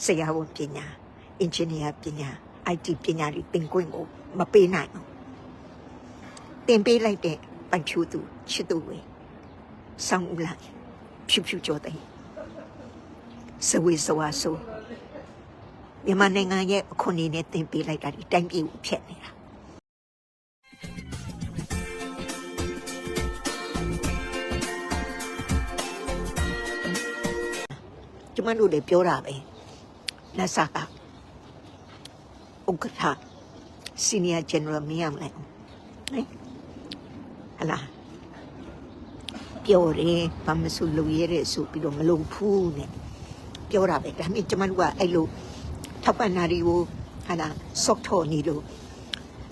ဆရာဝန်ပညာအင်ဂျင်နီယာပညာ IT ပညာတွေသင်ခွင့်ကိုမပေးနိုင်ဘူးသင်ပေးလိုက်တဲ့ပိုင်ဖြူသူချစ်သူတွေဆောင်းဦးလိုက်ဖြူဖြူကြောတဲ့စဝေစဝါဆိုမြန်မာနိုင်ငံရဲ့အခွင့်အရေးနဲ့သင်ပေးလိုက်တာဒီတိုင်းပြည်ကိုဖျက်နေတာကျမတို့လည်းပြောတာပဲ လက်စကဥက္ကဋ္ဌ senior general မင်းအောင်လိုက်ဟင်ဟလာပြောတယ်ဘာမဆိုလုပ်ရတဲ့ဆိုပြီးတော့မလုပ်ဘူးနဲ့ပြောတာပဲဒါပေမဲ့ကျမတို့ကအဲ့လိုထောက်ပံ့နာတွေကိုဟာလာစော့ထော်နေလို့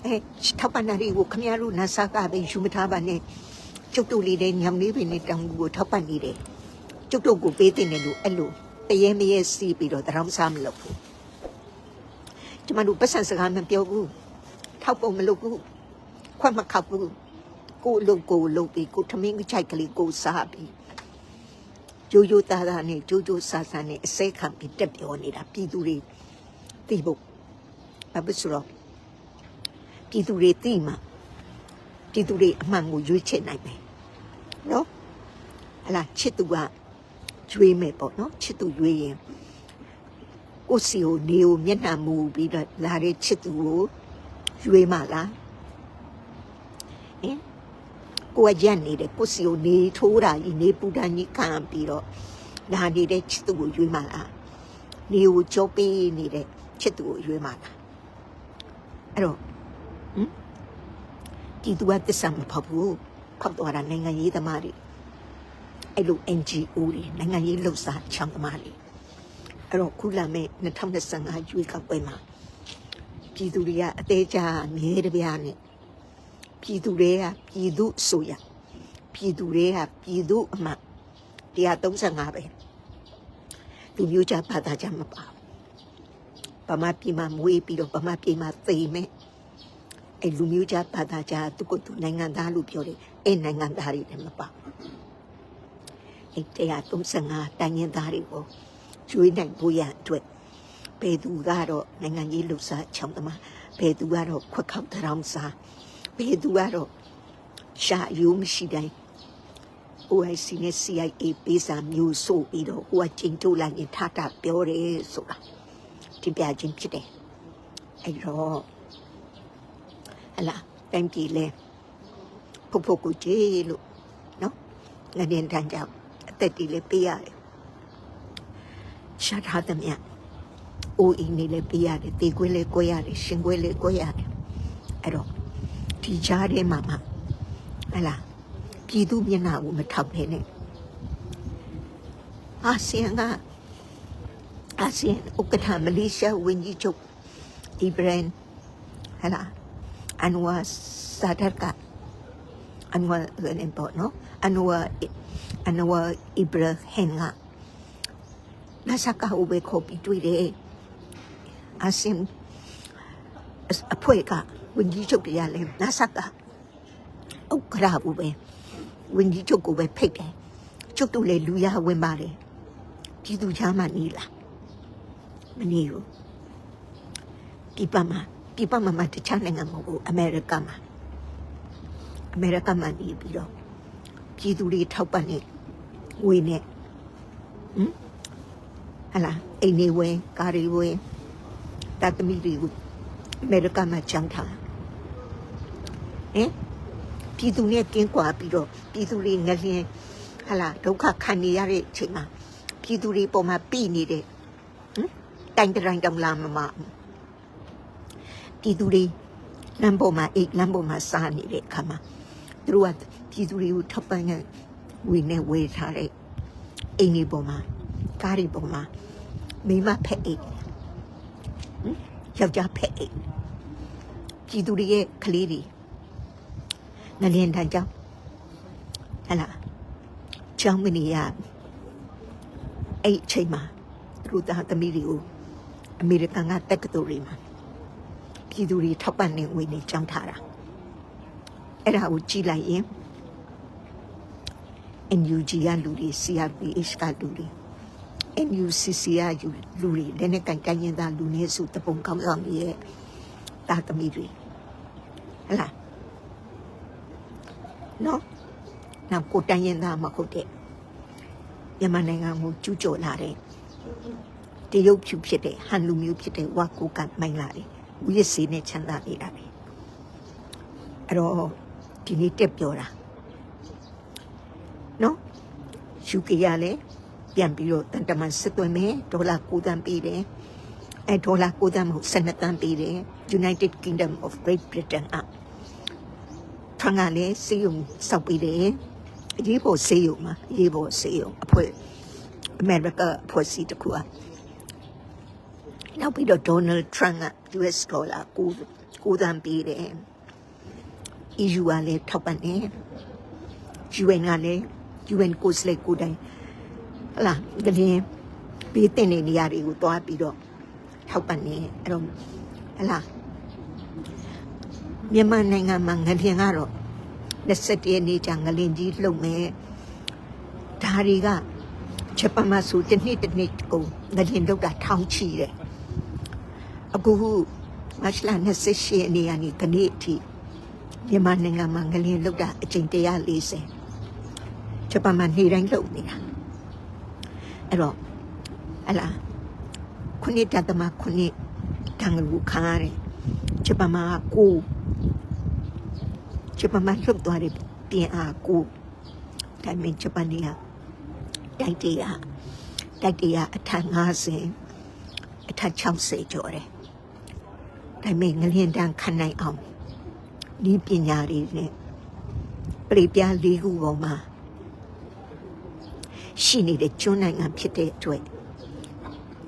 အဲထောက်ပံ့နာတွေကိုခမရတို့နတ်စကပဲယူမထားပါနဲ့ကျုပ်တို့လေးတဲ့ညောင်လေးပင်နဲ့တောင်ကိုထောက်ပံ့နေတယ်ကျုပ်တို့ကိုပေးတင်တယ်လို့အဲ့လို တရေမရဲစီးပြီးတော့တရောင်းစားမလုပ်ဘူးကျမတို့ပတ်စံစကားမပြောဘူးထောက်ပုံမလုပ်ဘူးခွက်မခောက်ဘူးကိုယ်လုပ်ကိုယ်လုပ်ပြီးကိုယ်ထမင်းချိုက်ကလေးကိုယ်စားပြီးကြိုးကြိုးသားသားနဲ့ကြိုးကြိုးဆာဆာနဲ့အစိတ်ခံပြီးတက်ပြောနေတာပြည်သူတွေသိဖို့ဘာဖြစ်ဆိုတော့ပြည်သူတွေသိမှပြည်သူတွေအမှန်ကိုရွေးချယ်နိုင်မယ်နော်ဟလာချစ်သူက ကျွေးမယ်ပေါ့နော်ချစ်သူရွေးရင်ကိုယ့်စီကိုနေကိုမျက်နှာမူပြီးတော့လာတဲ့ချစ်သူကိုရွေးမှလားဟင်ကိုယ်ကရက်နေတယ်ကိုယ့်စီကိုနေထိုးတာကြီးနေပူတာကြီးခံပြီးတော့လာနေတဲ့ချစ်သူကိုရွေးမှလားနေကိုကြောပေးနေတဲ့ချစ်သူကိုရွေးမှလားအဲ့တော့ဟင်ဒီသူကတစ္ဆာမဖောက်ဘူးဖောက်သွားတာနိုင်ငံရေးသမားတွေ အဲ့လို NGO တွေနိုင်ငံရေးလှုပ်ရှားချောင်းသမားတွေအဲ့တော့ခုလာမဲ့2025ရွေးကောက်ပွဲမှာပြည်သူတွေကအသေးချာမြဲတပြားနဲ့ပြည်သူတွေကပြည်သူအစိုးရပြည်သူတွေကပြည်သူအမှတ်135ပဲလူမျိုးကြဘာသာကြမပါဘူးဗမာပြည်မှာမွေးပြီးတော့ဗမာပြည်မှာသိမယ်အဲ့လူမျိုးကြဘာသာကြသူကသူနိုင်ငံသားလို့ပြောတယ်အဲ့နိုင်ငံသားတွေလည်းမပါဘူး အဲ့135တိုင်းရင်းသားတွေကိုကျွေးနိုင်ဖို့ရအတွက်ဘယ်သူကတော့နိုင်ငံရေးလှုပ်ရှားချောင်းသမားဘယ်သူကတော့ခွက်ခေါက်တရောင်းစားဘယ်သူကတော့ရှာယူမရှိတိုင်း OIC နဲ့ CIA ပေးစာမျိုးဆိုပြီးတော့ဟိုကချိန်ထုတ်လိုက်ရင်ထထပြောတယ်ဆိုတာတင်ပြခြင်းဖြစ်တယ်အဲ့တော့ဟလာတိုင်းပြည်လဲဖို့ဖို့ကိုကြည့်လို့နော်ငနေတန်းကြောင့်အ သက်တွေလည်းပေးရတယ်ရှားထားသမျှအိုးအိမ်နေလည်းပေးရတယ်တေခွေးလည်းကိုရတယ်ရှင်ခွေးလည်းကိုရတယ်အဲ့တော့ဒီကြားထဲမှာမှဟလာပြည်သူမျက်နှာကိုမထောက်ဖဲနဲ့အာဆီယံကအာဆီယံဥက္ကဋ္ဌမလေးရှားဝန်ကြီးချုပ်အီဘရန်ဟလာအန်ဝါဆာဒတ်ကအန်ဝါလည်းပေါ့နော်အန်ဝါ အနဝအီဘရာဟင်ကနာဆာကာဥဘေခေါ်ပြီးတွေ့တယ်အစင်အဖွဲကဝင်ကြီးချုပ်တရားလဲနာဆာကာဥက္ကရာဘူးပဲဝင်ကြီးချုပ်ကိုပဲဖိတ်တယ်ကျုပ်တို့လည်းလူရဝင်ပါတယ်ပြည်သူချားမှနေလားမနေဘူးပြပမှာပြပမှာမတခြားနိုင်ငံမဟုတ်ဘူးအမေရိကမှာအမေရိကမှာနေပြီးတော့ပြည်သူတွေထောက်ပံ့နေ ငွေနဲ့ဟမ်ဟလာအိမ်နေဝင်ကားတွေဝင်တတ်သမီတွေကိုအမေရိကမှာကြောင်းထားဟင်ပြည်သူနဲ့ကင်းကွာပြီးတော့ပြည်သူတွေငလျင်ဟလာဒုက္ခခံနေရတဲ့အချိန်မှာပြည်သူတွေပေါ်မှာပြည်နေတဲ့ဟမ်တိုင်တိုင်တောင်လာမမပြည်သူတွေလမ်းပေါ်မှာအိတ်လမ်းပေါ်မှာစားနေတဲ့အခါမှာသူတို့ကပြည်သူတွေကိုထောက်ပံ့တဲ့ ဝေနဲ့ဝေထားတဲ့အိမ်ဒီပေါ်မှာကားဒီပေါ်မှာမိမဖက်အိမ်ဟင်ယောက်ျားဖက်အိမ်ပြည်သူတွေရဲ့ကလေးတွေငလျင်တန်းကြောင်းဟလာကျောင်းမနေရအဲ့အချိန်မှာသူတို့သားသမီးတွေကိုအမေရိကန်ကတက္ကသိုလ်တွေမှာပြည်သူတွေထောက်ပံ့နေဝင်နေကြောင်းထားတာအဲ့ဒါကိုကြည့်လိုက်ရင် NUG ကလူတွေ CRPH ကလူတွေ NUCC ကယူလူတွေလည်းနဲ့ကန်ကန်ရင်သားလူနေစုတပုံကောင်းဆောင်ရဲ့တာသမီတွေဟဲ့လားနော်နောက်ကိုတိုင်းရင်သားမဟုတ်တဲ့မြန်မာနိုင်ငံကိုကျူးကျော်လာတဲ့တရုတ်ဖြူဖြစ်တဲ့ဟန်လူမျိုးဖြစ်တဲ့ဝါကိုကန်မိုင်းလာတယ်ဝိရစီနဲ့ချမ်းသာနေတာပဲအဲ့တော့ဒီနေ့တက်ပြောတာနော် ယူကရလည်းပြန်ပြီးတော့တန်တမန်စစ်သွင်းမယ်ဒေါ်လာ9တန်းပေးတယ်အဲဒေါ်လာ9တန်းမဟုတ်12တန်းပေးတယ် United Kingdom of Great Britain အထငါလည်းစေယုံစောက်ပေးတယ်အရေးပေါ်စေယုံမှာအရေးပေါ်စေယုံအဖွဲ့အမေရိကအဖွဲ့စီတစ်ခုอ่ะနောက်ပြီးတော့ Donald Trump က US ဒေါ်လာ9 9တန်းပေးတယ် EU ကလည်းထောက်ပံ့တယ် UN ကလည်း UN ကိုယ်စားလှယ်ကိုယ်တိုင်ဟလာတကင်းပေးတဲ့နေနေရာတွေကိုတွားပြီးတော့ထောက်ပံ့နေအဲ့တော့ဟလာမြန်မာနိုင်ငံမှာငလျင်ကတော့27ရက်နေ့ကျငလျင်ကြီးလှုပ်မယ်ဒါတွေကဂျပန်မှာဆိုတစ်နှစ်တစ်နှစ်ကိုငလျင်လှုပ်တာထောင်ချီတယ်အခုမတ်လ28ရက်နေ့ကနေကနေ့အထိမြန်မာနိုင်ငံမှာငလျင်လှုပ်တာအကြိမ်140 ဂျပန်မှာနေ့တိုင်းလှုပ်နေတာအဲ့တော့ဟလာခုနှစ်တသမခုနှစ်တန်လူခါရတယ်ဂျပန်မှာကိုဂျပန်မှာလှုပ်သွားတယ်ပြင်အားကိုဒါပေမဲ့ဂျပန်တွေကတိုက်တရတိုက်တရအထက်50အထက်60ကျော်တယ်ဒါပေမဲ့ငလျင်တန်းခံနိုင်အောင်ဒီပညာတွေနဲ့ပြပြလေးခုပေါ်မှာ ရှိနေတဲ့ကျွန်းနိုင်ငံဖြစ်တဲ့အတွက်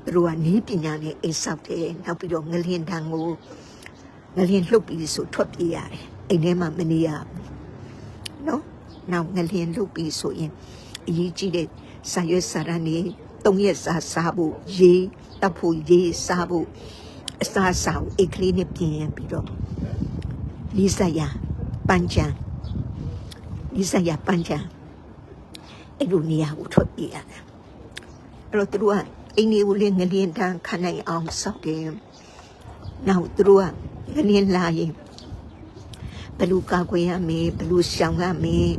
သူတို့ကနီးပညာနဲ့အိမ်ဆောက်တယ်နောက်ပြီးတော့ငလျင်တန်းကိုငလျင်လှုပ်ပြီးဆိုထွက်ပြေးရတယ်အိမ်ထဲမှာမနေရဘူးနော်နောက်ငလျင်လှုပ်ပြီးဆိုရင်အရေးကြီးတဲ့ဆာရွက်စာရန်နေတုံးရက်စာစားဖို့ရေတောက်ဖို့ရေစားဖို့အစားအစာကိုအိတ်ကလေးနဲ့ပြင်ရပြီးတော့လီဆာယာပန်းချံလီဆာယာပန်းချံ အဲ့လိုနေရာကိုထွက်ပြေးရတယ်အဲ့တော့သူတို့ကအိမ်တွေကိုလည်းငလျင်တန်းခံနိုင်အောင်စောက်တယ်နောက်သူတို့ကငလျင်လာရင်ဘယ်လူကာကွယ်ရမေးဘယ်လူရှောင်ရမေး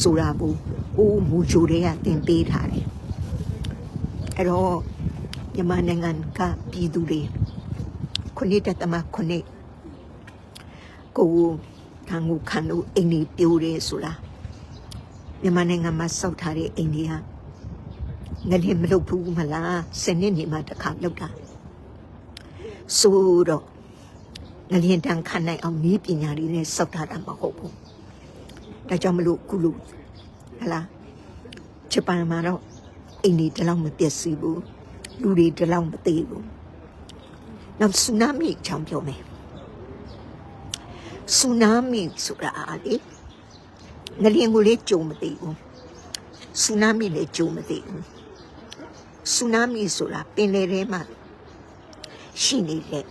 ဆိုတာဘူးအိုးမူဂျိုတွေကတင်ပေးထားတယ်အဲ့တော့မြန်မာနိုင်ငံကပြည်သူတွေခုနှစ်တသမခုနှစ်ကိုတန်ကိုခံလို့အိမ်တွေပြိုးတယ်ဆိုတာ မြန်မာနိုင်ငံမှာစောက်ထားတဲ့အိမ်တွေကငလျင်မလုပ်ဘူးမလားစနေနေ့မှတစ်ခါလုပ်တာဆိုတော့ငလျင်တန်ခံနိုင်အောင်ဤပညာတွေနဲ့စောက်ထားတာမဟုတ်ဘူးဒါကြောင့်မလို့ခုလို့ဟလာဂျပန်မှာတော့အိမ်တွေတလောက်မပျက်စီးဘူးလူတွေတလောက်မသေးဘူးနောက်ဆူနာမီအကြောင်းပြောမယ်ဆူနာမီဆိုတာလေ ငလျင်ကိုလည်းကြုံမသိဘူးဆူနာမီလည်းကြုံမသိဘူးဆူနာမီဆိုတာပင်လယ်ထဲမှာရှိနေတဲ့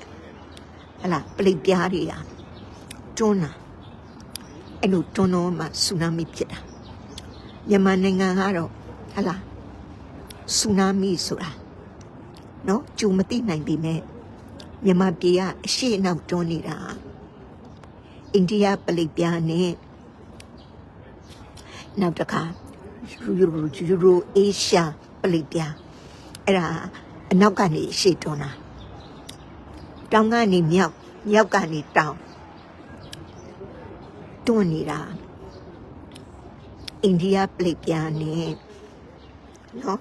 ဟလာပလိပြားတွေကတွန်းတာအဲ့လိုတွန်းတော့မှဆူနာမီဖြစ်တာမြန်မာနိုင်ငံကတော့ဟလာဆူနာမီဆိုတာနော်ကြုံမသိနိုင်ပေမဲ့မြန်မာပြည်ကအရှိအနောက်တွန်းနေတာအိန္ဒိယပလိပြားနဲ့ နောက်တစ်ခါယူရိုယူရိုအေရှာပလိပြာအဲ့ဒါအနောက်ကနေရှေ့တွန်းတာတောင်ကနေမြောက်မြောက်ကနေတောင်တွန်းနေတာအိန္ဒိယပလိပြာနဲ့နော်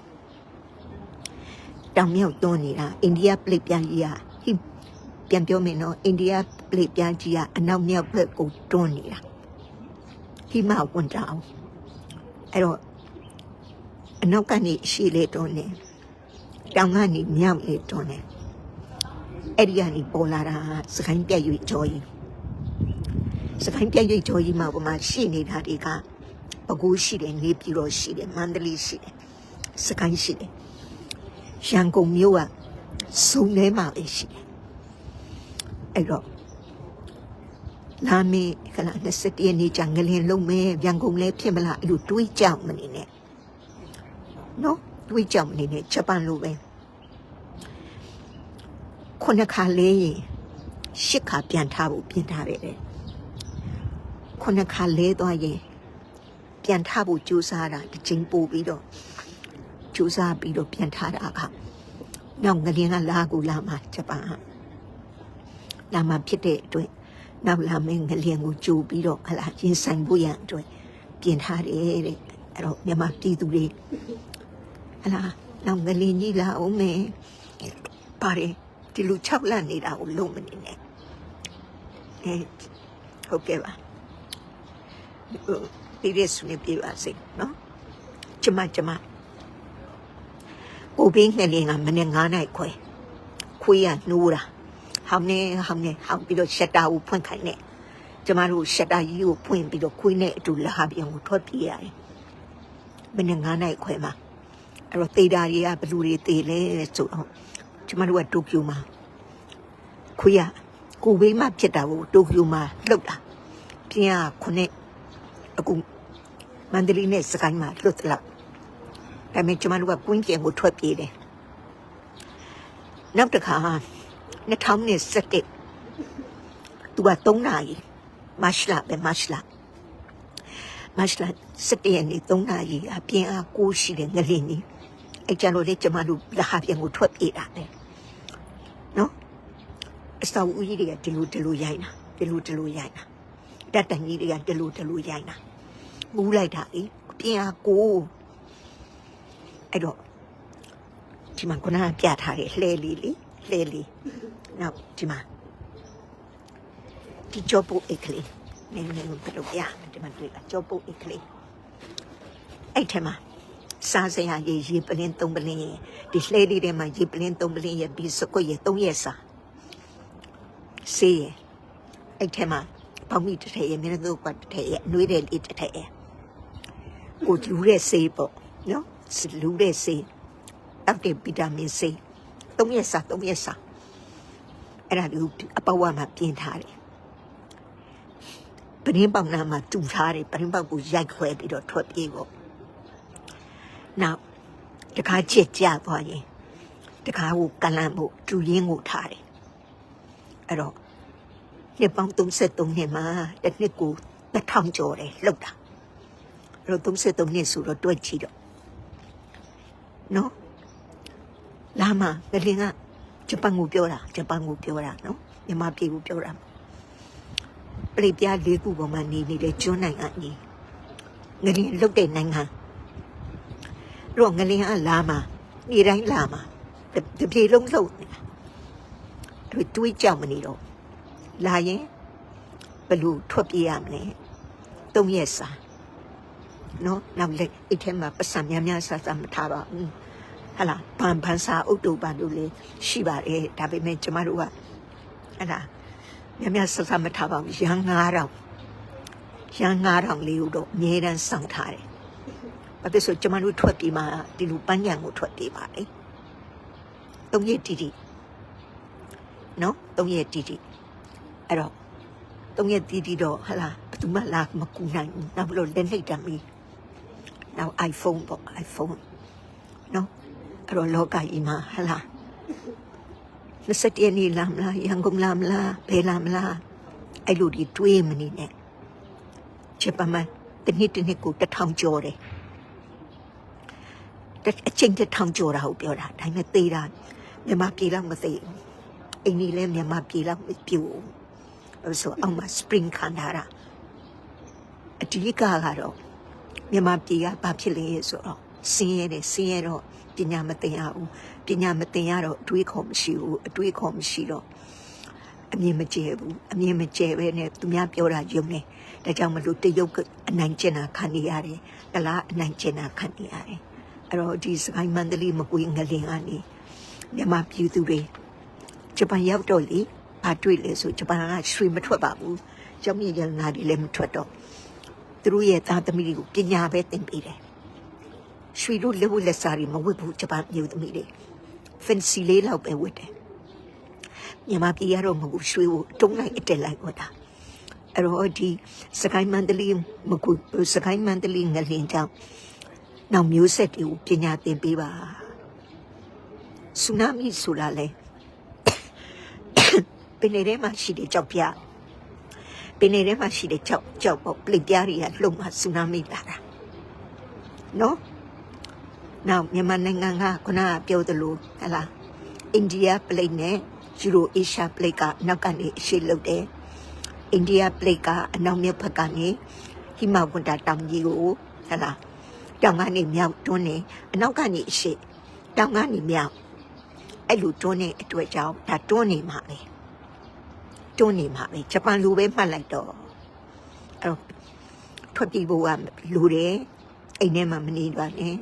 တောင်မြောက်တွန်းနေတာအိန္ဒိယပလိပြာကြီးကဟိပြန်ပြောမယ်နော်အိန္ဒိယပလိပြာကြီးကအနောက်မြောက်ဘက်ကိုတွန်းနေတာဟိမဝန်တောင် အဲ့တော့အနောက်ကနေရှေ့လေတွန်းနေတောင်ကနေမြောက်လေတွန်းနေအဲ့ဒီကနေပေါ်လာတာစကိုင်းပြက်ရွေကြောကြီးစကိုင်းပြက်ရွေကြောကြီးမှာပမာရှိနေတာတွေကပကူရှိတယ်နေပြည်တော်ရှိတယ်မန္တလေးရှိတယ်စကိုင်းရှိတယ်ရန်ကုန်မြို့ကစုံထဲမှာပဲရှိတယ်အဲ့တော့ လာမေးခလာ20ရက်နေ့ကျငလင်လုံးမဲရန်ကုန်လဲဖြစ်မလားအဲ့လိုတွေးကြောက်မနေနဲ့နော်တွေးကြောင်နေနဲ့ဂျပန်လိုပဲခုနှစ်ခါလဲရင်ရှစ်ခါပြန်ထားဖို့ပြင်ထားတယ်တဲ့ခုနှစ်ခါလဲသွားရင်ပြန်ထားဖို့ကြိုးစားတာတစ်ချိန်ပို့ပြီးတော့ကြိုးစားပြီးတော့ပြန်ထားတာကနောက်ငလင်းကလာကူလာမှာဂျပန်ကလာမှာဖြစ်တဲ့အတွက် နောက်လာမင်းငလင်းကိုကြိုပြီးတော့ဟလာရင်ဆိုင်ဖို့ရန်အတွက်ပြင်ထားတယ်တဲ့အဲ့တော့မြန်မာပြည်သူတွေဟလာနောက်ငလင်ကြီးလာအောင်မယ်ပါတယ်ဒီလူ၆လန့်နေတာကိုလုံးမနေနဲ့အဲဟုတ်ကဲ့ပါဟိုဒီရက်စုနေပြပါစေနော်ကျမကျမကိုဘင်းငလင်ကမနေ့9နိုင်ခွဲခွေးရနှိုးတာ ဟောင်းနေဟောင်းနေဟောင်းပြီးတော့ရှက်တာကိုဖွင့်ခိုင်းနေကျမတို့ရှက်တာကြီးကိုဖွင့်ပြီးတော့ခွေးနဲ့အတူလာပြန်ကိုထွက်ပြေးရတယ်မနေ့9နိုင်ခွဲမှာအဲ့တော့တေတာတွေကဘလူတွေတေလဲဆိုတော့ကျမတို့ကတိုကျိုမှာခွေးရကိုဘေးမှာဖြစ်တာကိုတိုကျိုမှာလှုပ်တာပြင်းကခုနှစ်အခုမန္တလေးနဲ့စကိုင်းမှာလှုပ်သလောက်ဒါပေမဲ့ကျမတို့ကကွင်းကျင်ကိုထွက်ပြေးတယ်နောက်တစ်ခါ 2017သူက3နာရီမတ်လပဲမတ်လမတ်လ17ရက်နေ့3နာရီအပြင်အားကိုရှိတဲ့ငလင်းကြီးအဲ့ကြလို့လေကျမတို့လဟာပြန်ကိုထွက်ပြေးတာပဲနော်အစောဦးကြီးတွေကဒီလိုဒီလိုရိုင်းတာဒီလိုဒီလိုရိုင်းတာတတ်တန်ကြီးတွေကဒီလိုဒီလိုရိုင်းတာမူးလိုက်တာလေအပြင်အားကိုအဲ့တော့ဒီမှာခုနကပြထားတဲ့လှဲလေးလေလှဲလေး နောက်ဒီမှာဒီကြောပုတ်အိတ်ကလေးနေနေဘယ်လိုပြဒီမှာတွေ့တာကြောပုတ်အိတ်ကလေးအဲ့ထဲမှာစားစရာရေရေပလင်းသုံးပလင်းရေဒီလှဲလေးထဲမှာရေပလင်းသုံးပလင်းရေပြီးစကွက်ရေသုံးရက်စာစေးရေအဲ့ထဲမှာပေါမိတစ်ထည့်ရေမျက်နှာတို့ကတစ်ထည့်ရေအနှွေးတဲ့လေးတစ်ထည့်ရေကိုလူတဲ့စေးပေါ့နော်လူတဲ့စေးတောက်တဲ့ဗီတာမင်စေးသုံးရက်စာသုံးရက်စာ အဲ့ဒါဒီအပဝါမှာပြင်ထားတယ်ပရင်းပေါက်နာမှာတူထားတယ်ပရင်းပေါက်ကိုရိုက်ခွဲပြီးတော့ထွက်ပြေးဖို့နောက်တခါချစ်ကြသွားရင်တခါကိုကလန့်ဖို့တူရင်းကိုထားတယ်အဲ့တော့နှစ်ပေါင်း33နှစ်မှာတစ်နှစ်ကို1000ကျော်တယ်လှုပ်တာအဲ့တော့33နှစ်ဆိုတော့တွက်ကြည့်တော့နော်လာမငလင်းက ဂျပန်ကိုပြောတာဂျပန်ကိုပြောတာနော်မြန်မာပြည်ကိုပြောတာပရိပြားလေးခုပေါ်မှာနေနေတဲ့ကျွန်းနိုင်ငံကြီးငလင်လုတ်တဲ့နိုင်ငံတော့ငလင်ကလာမှာနေတိုင်းလာမှာတပြေလုံးလုံးနေတာသူတွေးကြောက်မနေတော့လာရင်ဘယ်လို့ထွက်ပြေးရမလဲတုံးရက်စာနော်နောက်လက်အိတ်ထဲမှာပတ်စံများများဆဆမထားပါဘူး ဟလာဘန်ဘန်စာအုတ်တူပန်တို့လေးရှိပါတယ်ဒါပေမဲ့ကျမတို့ကဟလာမြတ်မြတ်ဆဆမထားပါဘူးရန်9000ရန်9000လေးကိုတော့အမြဲတမ်းစောင့်ထားတယ်။ဘာဖြစ်ဆိုကျမတို့ထွက်ပြေးမှဒီလိုပန်းညံကိုထွက်ပြေးပါလေ။သုံးရက်တီတီနော်သုံးရက်တီတီအဲ့တော့သုံးရက်တီတီတော့ဟလာဘယ်သူမှလာမကူနိုင်ဘူး။နောက်ဘလို့လက်နှိပ်တမ်းပြီးနောက် iPhone ပေါ့ iPhone နော် အဲ့တော့လောကကြီးမှာဟလာ21ရက်နေ့လာမလားရန်ကုန်လာမလားဘယ်လာမလားအဲ့လိုဒီတွေးမနေနဲ့ချက်ပမတစ်နှစ်တစ်နှစ်ကိုတစ်ထောင်ကျော်တယ်တစ်အချိန်တစ်ထောင်ကျော်တာဟုတ်ပြောတာဒါပေမဲ့သေးတာမြန်မာပြည်လောက်မသေးဘူးအိမ်ကြီးလည်းမြန်မာပြည်လောက်မပြူဘူးဆိုအောင်မ spring ခံထားတာအဓိကကတော့မြန်မာပြည်ကဘာဖြစ်လဲဆိုတော့စင်းရဲတယ်စင်းရဲတော့ ပညာမသင်ရဘူးပညာမသင်ရတော့အတွေးခေါ်မရှိဘူးအတွေးခေါ်မရှိတော့အမြင်မကျဲဘူးအမြင်မကျဲပဲနဲ့သူများပြောတာယုံနေဒါကြောင့်မလို့တရုတ်ကအနိုင်ကျင်တာခံနေရတယ်တလားအနိုင်ကျင်တာခံနေရတယ်အဲ့တော့ဒီစကိုင်းမန္တလေးမကွေးငလင်ကနေမြန်မာပြည်သူတွေဂျပန်ရောက်တော့လေဘာတွေ့လဲဆိုဂျပန်ကရွှေမထွက်ပါဘူးကျောင်းမြေရငါတွေလည်းမထွက်တော့သူတို့ရဲ့သားသမီးတွေကိုပညာပဲသင်ပေးတယ် ရွှေတို့လက်ဝတ်လက်စားတွေမဝတ်ဘူးဂျပန်မျိုးသမီးတွေ fancy လေးလောက်ပဲဝတ်တယ်မြန်မာပြည်ကတော့မဟုတ်ဘူးရွှေကိုတုံးလိုက်အတက်လိုက်ဝတ်တာအဲ့တော့ဒီစကိုင်းမန္တလေးမကူစကိုင်းမန္တလေးငလင်ကြောင့်နောက်မျိုးဆက်တွေကိုပညာသင်ပေးပါဆူနာမီဆိုတာလေပင်လယ်ထဲမှာရှိတဲ့ကြောက်ပြပင်လယ်ထဲမှာရှိတဲ့ကြောက်ကြောက်ပေါ့ပလိပြားတွေကလှုပ်မှဆူနာမီလာတာနော် နောက်မြန်မာနိုင်ငံကခုနကပြောသလိုဟလာအိန္ဒိယပလိတ်နဲ့ယူရိုအေရှားပလိတ်ကနောက်ကနေအရှိလှုပ်တယ်အိန္ဒိယပလိတ်ကအနောက်မြောက်ဘက်ကနေဟိမဝန္တာတောင်ကြီးကိုဟလာတောင်ကနေမြောက်တွန်းနေအနောက်ကနေအရှိတောင်ကနေမြောက်အဲ့လိုတွန်းနေအတွက်ကြောင့်ဒါတွန်းနေမှာပဲတွန်းနေမှာပဲဂျပန်လူပဲမှတ်လိုက်တော့အဲ့တော့ထွက်ပြေးဖို့ကလူတယ်အိမ်ထဲမှာမနေပါနဲ့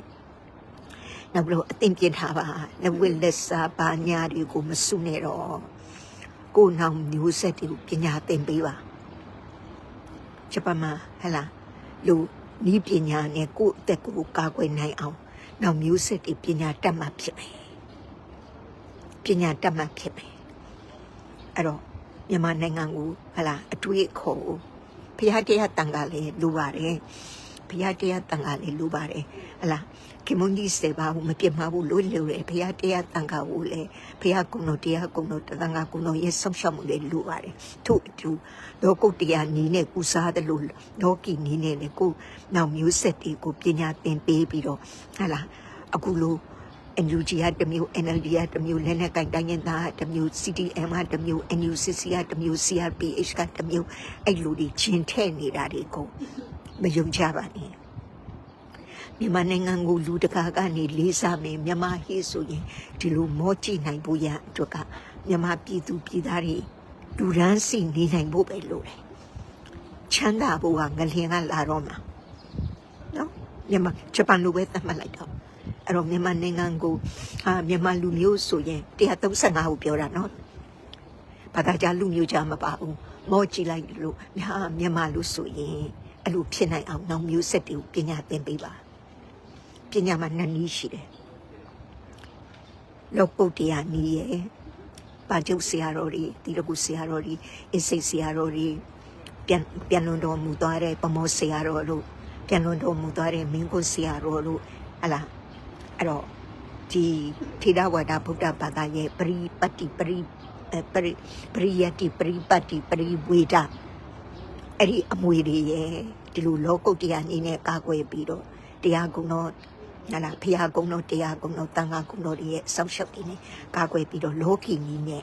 နောက်ပြီးတော့အသင်ပြင်ထားပါလက်ဝက်လက်စားပါညာတွေကိုမစုနဲ့တော့ကိုယ်နောင်မျိုးဆက်တွေကိုပညာသင်ပေးပါဂျပန်မှာဟဲ့လားလူဤပညာနဲ့ကိုယ့်အသက်ကိုကာကွယ်နိုင်အောင်နောက်မျိုးဆက်တွေပညာတတ်မှဖြစ်မယ်ပညာတတ်မှဖြစ်မယ်အဲ့တော့မြန်မာနိုင်ငံကိုဟလာအတွေ့အခေါ်ကိုဖျားတရားတန်ကလည်းလိုပါတယ် ဖျားတရားတန်ကလည်းလိုပါတယ်ဟလာခင်မွန်ကြီးစေပါဘူးမပြတ်မှာဘူးလို့လို့ရဖျားတရားတန်ကကိုလည်းဖျားကုံတော်တရားကုံတော်တန်ကကုံတော်ရဲ့ဆုံးရှုံးမှုလည်းလိုပါတယ်ထို့အတူလောကုတ်တရားနီးနဲ့ကုစားတယ်လို့လောကီနီးနဲ့လည်းကိုနောက်မျိုးဆက်တွေကိုပညာသင်ပေးပြီးတော့ဟလာအခုလို NUG ကတစ်မျိုး NLD ကတစ်မျိုးလက်နက်ကင်တိုင်းရင်သားကတစ်မျိုး CDM ကတစ်မျိုး NUCC ကတစ်မျိုး CRPH ကတစ်မျိုးအဲ့လိုဒီဂျင်ထဲ့နေတာတွေကို မယုံကြပါနဲ့မြန်မာနိုင်ငံကိုလူတကာကနေလေးစားမယ်မြန်မာဟေးဆိုရင်ဒီလိုမောကြည့်နိုင်ဖို့ရအတွက်ကမြန်မာပြည်သူပြည်သားတွေလူရန်စီနေနိုင်ဖို့ပဲလိုတယ်ချမ်းသာဖို့ကငလျင်ကလာတော့မှာနော်မြန်မာဂျပန်လိုပဲသတ်မှတ်လိုက်တော့အဲ့တော့မြန်မာနိုင်ငံကိုဟာမြန်မာလူမျိုးဆိုရင်135ကိုပြောတာနော်ဘာသာကြားလူမျိုးကြားမပါဘူးမောကြည့်လိုက်လို့ဟာမြန်မာလူဆိုရင် အဲ့လိုဖြစ်နိုင်အောင်နောက်မျိုးဆက်တွေကိုပညာသင်ပေးပါပညာမှာနှစ်နည်းရှိတယ်လောကုတ်တရားနည်းရဲ့ပါကျုပ်ဆရာတော်တွေဒီလကုဆရာတော်တွေအစိတ်ဆရာတော်တွေပြန်ပြန်လွန်တော်မူသွားတဲ့ပမောဆရာတော်တို့ပြန်လွန်တော်မူသွားတဲ့မင်းကိုဆရာတော်တို့ဟလာအဲ့တော့ဒီထေရဝါဒဗုဒ္ဓဘာသာရဲ့ပရိပတ်တိပရိအဲပရိပရိယတိပရိပတ်တိပရိဝေဒ အဲ့ဒီအမွေတွေရဲ့ဒီလိုလောကုတ်တရားနေနဲ့ကာကွယ်ပြီးတော့တရားကုံတော်နာလာဖရာကုံတော်တရားကုံတော်တန်ခါကုံတော်တွေရဲ့ဆောက်ရှောက်တွေနဲ့ကာကွယ်ပြီးတော့လောကီကြီးနဲ့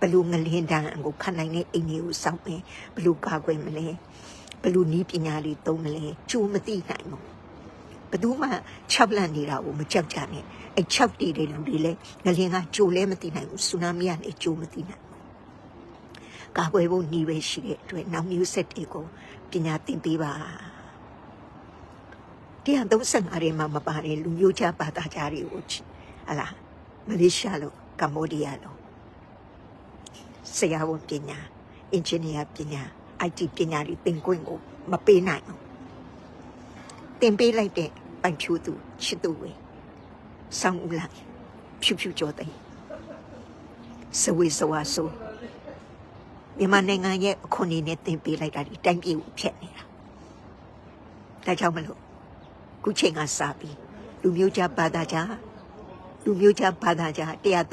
ဘလူငလင်းတန်းကိုခတ်နိုင်တဲ့အိမ်တွေကိုစောင့်မယ်ဘလူကာကွယ်မလဲဘလူနီးပညာတွေသုံးမလဲကြိုးမသိနိုင်ဘူးဘသူမှ6လန့်နေတာကိုမကြောက်ကြနဲ့အဲ6တီတဲ့လူတွေလည်းငလင်းကကြိုလဲမသိနိုင်ဘူးဆူနာမီကနေကြိုမသိနိုင်ဘူး ကာကွယ်ဖို့နှီးပဲရှိတဲ့အတွက်နောက်မျိုးဆက်တွေကိုပညာသင်ပေးပါ135ရဲမှာမပါတဲ့လူမျိုးခြားဘာသာခြားတွေကိုဟလာမလေးရှားလို့ကမ္ဘောဒီးယားလို့ဆရာဝန်ပညာအင်ဂျင်နီယာပညာ IT ပညာတွေသင်ခွင့်ကိုမပေးနိုင်ဘူးတင်ပေးလိုက်တဲ့ပိုင်ဖြူသူချစ်သူဝေဆောင်းဦးလာဖြူဖြူကြောတဲ့စဝေစဝါဆို မြန်မာနိုင်ငံရဲ့အခွင့်အရေးနဲ့တင်ပေးလိုက်တာဒီတိုင်းပြည်ကိုဖျက်နေတာဒါကြောင့်မလို့ခုချိန်ကစပြီးလူမျိုးခြားဘာသာခြားလူမျိုးခြားဘာသာခြား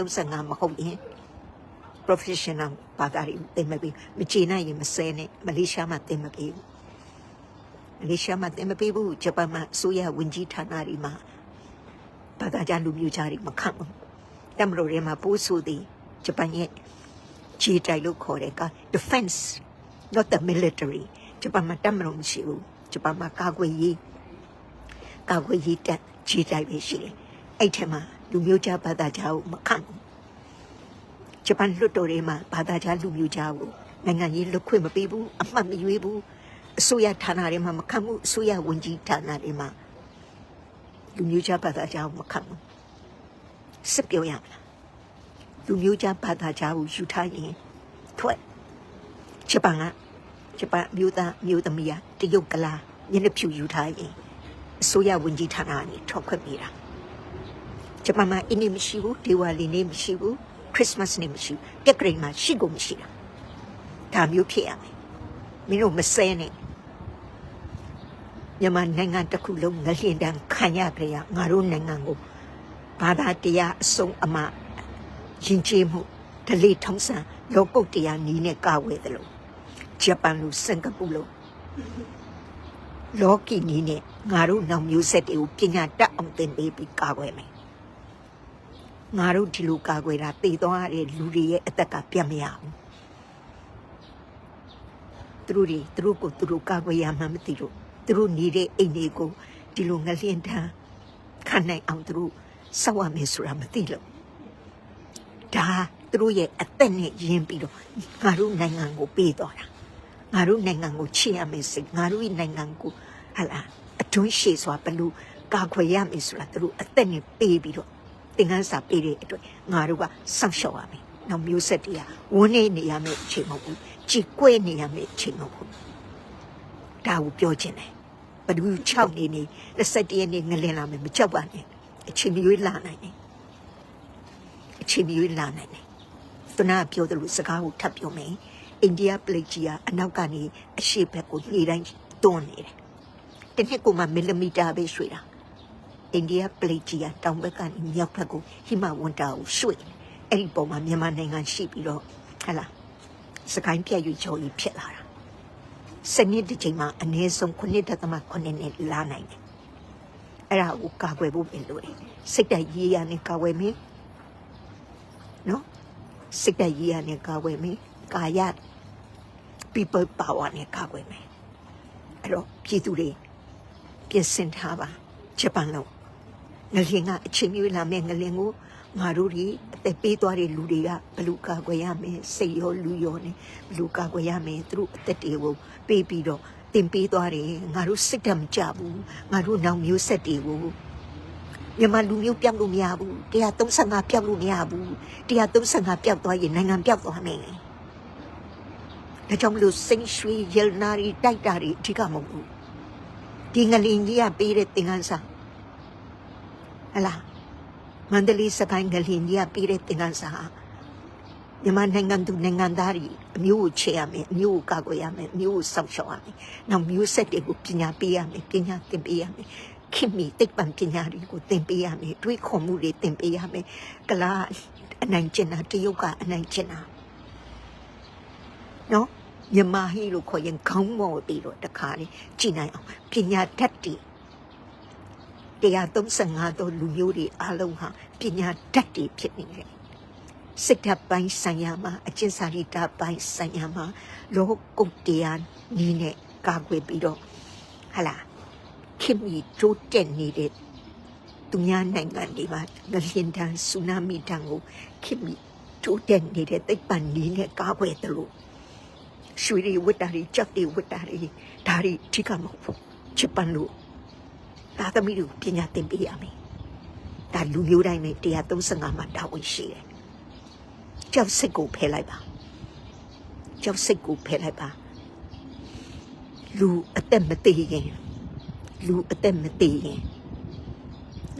135မဟုတ်ရင် professional ဘာသာတွေတင်မပေးမချေနိုင်ရင်မဆဲနဲ့မလေးရှားမှာတင်မပေးဘူးမလေးရှားမှာတင်မပေးဘူးဂျပန်မှာအစိုးရဝန်ကြီးဌာနတွေမှာဘာသာခြားလူမျိုးခြားတွေမခံဘူးတမလို့ရဲမှာပိုးဆိုသည်ဂျပန်ရဲ့ ခြေတိုက်လို့ခေါ်တဲ့က defense not the military ဂျပန်မှာတမလို့မရှိဘူးဂျပန်မှာကာကွယ်ရေးကာကွယ်ရေးတပ်ခြေတိုက်ပဲရှိတယ်အဲ့ထက်မှာလူမျိုးခြားဘာသာခြားကိုမခံဘူးဂျပန်လွတ်တော်တွေမှာဘာသာခြားလူမျိုးခြားကိုနိုင်ငံရေးလွတ်ခွင့်မပေးဘူးအမှတ်မရွေးဘူးအစိုးရဌာနတွေမှာမခံဘူးအစိုးရဝန်ကြီးဌာနတွေမှာလူမျိုးခြားဘာသာခြားကိုမခံဘူးစစ်ပြောရမလား လူမျိုးခြားဘာသာခြားကိုယူထားရင်ထွက်ဂျပန်ကဂျပန်မျိုးသားမျိုးသမီးကတရုတ်ကလာမျက်နှာဖြူယူထားရင်အစိုးရဝန်ကြီးဌာနကနေထွက်ခွင့်ပေးတာဂျပန်မှာအင်းနေမရှိဘူးဒေဝါလီနေမရှိဘူးခရစ်စမတ်နေမရှိဘူးတက်ကရိန်မှာရှိကုန်မရှိတာဒါမျိုးဖြစ်ရမယ်မင်းတို့မဆဲနဲ့မြန်မာနိုင်ငံတစ်ခုလုံးငလျင်တန်းခံရကြရငါတို့နိုင်ငံကိုဘာသာတရားအစုံအမ ယဉ်ကျေးမှုဒလိထုံးစံလောကုတ်တရားနီးနဲ့ကာဝယ်တယ်လို့ဂျပန်လိုစင်ကာပူလိုလောကီနီးနဲ့ငါတို့နောက်မျိုးဆက်တွေကိုပညာတတ်အောင်သင်ပေးပြီးကာကွယ်မယ်ငါတို့ဒီလိုကာကွယ်တာတည်သွားရတဲ့လူတွေရဲ့အသက်ကပြတ်မရဘူးသူတို့တွေသူတို့ကိုသူတို့ကာကွယ်ရမှမသိလို့သူတို့နေတဲ့အိမ်တွေကိုဒီလိုငလျင်တန်းခံနိုင်အောင်သူတို့စောက်ရမယ်ဆိုတာမသိလို့ ဒါသူတို့ရဲ့အသက်နဲ့ယဉ်ပြီးတော့ငါတို့နိုင်ငံကိုပေးတော်တာငါတို့နိုင်ငံကိုချစ်ရမယ်စိတ်ငါတို့ရဲ့နိုင်ငံကိုဟာလာအတွင်းရှည်စွာဘယ်လို့ကာခွေရမယ်ဆိုတာသူတို့အသက်နဲ့ပေးပြီးတော့သင်ခန်းစာပေးတဲ့အတွက်ငါတို့ကစောင့်ရှောက်ရမယ်နောက်မျိုးဆက်တွေကဝန်းနေနေရမယ့်အချိန်မဟုတ်ဘူးကြည်ကွဲနေရမယ့်အချိန်မဟုတ်ဘူးဒါကိုပြောချင်တယ်ဘဒူ6နေနေ21ရက်နေ့ငလင်လာမယ်မကြောက်ပါနဲ့အချိန်မရွေးလာနိုင်တယ် အချိန်မရွေးလာနိုင်တယ်သူနာပြောတယ်လို့စကားကိုထပ်ပြောမယ်အိန္ဒိယပလိတ်ကြီးကအနောက်ကနေအရှေ့ဘက်ကိုနှေးတိုင်းတွန်းနေတယ်တစ်နှစ်ကိုမှမီလီမီတာပဲရွှေ့တာအိန္ဒိယပလိတ်ကြီးကတောင်ဘက်ကနေမြောက်ဘက်ကိုဟိမဝန္တာကိုရွှေ့တယ်အဲ့ဒီပုံမှာမြန်မာနိုင်ငံရှိပြီးတော့ဟလာစကိုင်းပြည့်ရွချော်ကြီးဖြစ်လာတာစနစ်တစ်ချိန်မှာအနည်းဆုံး9.9နဲ့လာနိုင်တယ်။အဲ့ဒါကိုကာကွယ်ဖို့ပဲလိုတယ်။စိတ်တရေးရနဲ့ကာကွယ်မင်း နော်စိတ်တရေးရနဲ့ကာကွယ်မင်းကာယ people power နဲ့ကာကွယ်မင်းအဲ့တော့ပြည်သူတွေပြင်ဆင်ထားပါဂျပန်လုံးငလျင်ကအချိန်မျိုးလာမဲ့ငလျင်ကိုငါတို့ဒီအသက်ပေးသွားတဲ့လူတွေကဘလူကာကွယ်ရမယ်စိတ်ရောလူရောနဲ့ဘလူကာကွယ်ရမယ်သူတို့အသက်တွေကိုပေးပြီးတော့တင်ပေးသွားတယ်ငါတို့စိတ်ဓာတ်မကြဘူးငါတို့နောက်မျိုးဆက်တွေကို မြန်မာလူမျိုးပြောက်လို့မရဘူး135ပြောက်လို့မရဘူး135ပြောက်သွားရင်နိုင်ငံပြောက်သွားမယ်ဒါကြောင့်မလို့စိတ်ရွှေရယ်နာရီတိုက်တာတွေအဓိကမဟုတ်ဘူးဒီငလင်ကြီးကပေးတဲ့သင်္ကန်းစာဟလားမန္တလေးစကိုင်းငလျင်ကြီးကပေးတဲ့သင်္ကန်းစာမြန်မာနိုင်ငံသူနိုင်ငံသားတွေအမျိုးကိုချေရမယ်အမျိုးကိုကာကွယ်ရမယ်အမျိုးကိုစောင့်ရှောက်ရမယ်နောက်မျိုးဆက်တွေကိုပညာပေးရမယ်ပညာသင်ပေးရမယ် ခင်မီတိတ်ပံပညာတွေကိုသင်ပေးရမယ်တွေးခေါ်မှုတွေသင်ပေးရမယ်ကလာအနိုင်ကျင့်တာတရုတ်ကအနိုင်ကျင့်တာနော်မြန်မာဟီလို့ခေါ်ရင်ခေါင်းမော်ပြီးတော့တခါလေကြည်နိုင်အောင်ပညာတတ်တည်135တော့လူမျိုးတွေအားလုံးဟာပညာတတ်တွေဖြစ်နေတယ်စိတ်ဓာတ်ပိုင်းဆိုင်ရာမှာအကျင့်စာရိတ္တပိုင်းဆိုင်ရာမှာလောကုတ်တရားနီးနဲ့ကာကွယ်ပြီးတော့ဟလာ ခင်မီတိုးတက်နေတဲ့သူများနိုင်ငံတွေမှာငလျင်တန်းဆူနာမီတန်းကိုခင်မီတိုးတက်နေတဲ့သိပ္ပံနီးနဲ့ကာကွယ်တယ်လို့ရွှေတွေဝတ်တာတွေကြောက်တွေဝတ်တာတွေဒါတွေအဓိကမဟုတ်ဘူးချစ်ပန်လို့သားသမီးတွေကိုပညာသင်ပေးရမယ်။ဒါလူမျိုးတိုင်းနဲ့135မှာတာဝန်ရှိတယ်။ကြောက်စိတ်ကိုဖယ်လိုက်ပါ။ကြောက်စိတ်ကိုဖယ်လိုက်ပါ။လူအသက်မသေးရင် လူအသက်မသေးရင်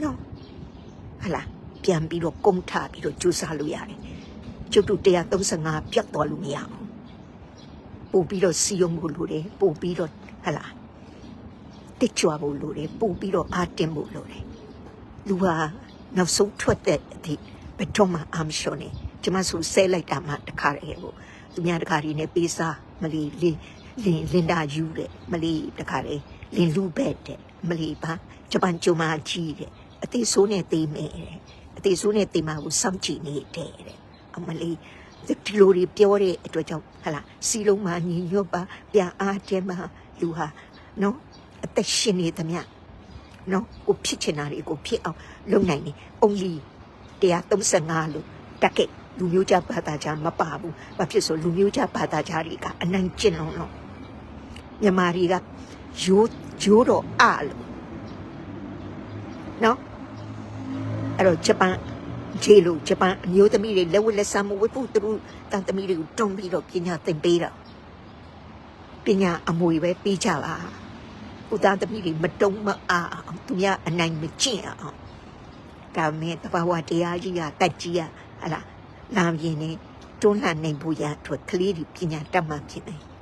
နော်ဟလာပြန်ပြီးတော့ကုန်းထပြီးတော့ကြိုးစားလို့ရတယ်။ကျုပ်တို့135ပြတ်တော်လို့မရဘူး။ပို့ပြီးတော့စီယုံကိုလိုတယ်ပို့ပြီးတော့ဟလာတိတ်ကြွဖို့လိုတယ်ပို့ပြီးတော့အားတင်ဖို့လိုတယ်လူဟာနောက်ဆုံးထွက်တဲ့အသည့်ဘယ်တော့မှအာမရှော်နေကျမဆိုဆဲလိုက်တာမှတခါတည်းကိုသူများတခါဒီနဲ့ပေးစားမလီလင်းလင်းလင်တာယူတဲ့မလီတခါတည်း လင်းလူဘက်တဲ့မလီပါဂျပန်ကျုံမကြီးတဲ့အသေးဆိုးနဲ့သေးမယ်တဲ့အသေးဆိုးနဲ့သေးမှာကိုစောင့်ကြည့်နေတဲ့တဲ့အမလီဒီလိုတွေပြောတဲ့အတွက်ကြောင့်ဟလာစီလုံးမညီညွတ်ပါပြန်အားတဲမှာလူဟာနော်အသက်ရှင်နေသမျှနော်ကိုဖြစ်ချင်တာတွေကိုဖြစ်အောင်လုပ်နိုင်တယ်။ only 135လို့တက်ကဲလူမျိုးကြဘာသာကြမပါဘူး။ဘာဖြစ်ဆိုလူမျိုးကြဘာသာကြတွေကအနိုင်ကျင့်လုံးတော့မြန်မာတွေက ရိုးရိုးတော့အလို့နော်အဲ့တော့ဂျပန်ဂျေလိုဂျပန်အမျိုးသမီးတွေလက်ဝတ်လက်စားမဝတ်ဖို့သူတို့တန်သမီးတွေကိုတွန်းပြီးတော့ပညာသင်ပေးတာပညာအမွေပဲပေးကြပါဦးသားသမီးတွေမတုံးမအားအောင်သူများအနိုင်မကျင့်အောင်ဒါမဲ့တဘာဝတရားကြီးကတက်ကြီးကဟလာလာမြင်နေတွန်းလှန်နိုင်ဖို့ရအတွက်ကလေးတွေပညာတတ်မှဖြစ်နေတယ်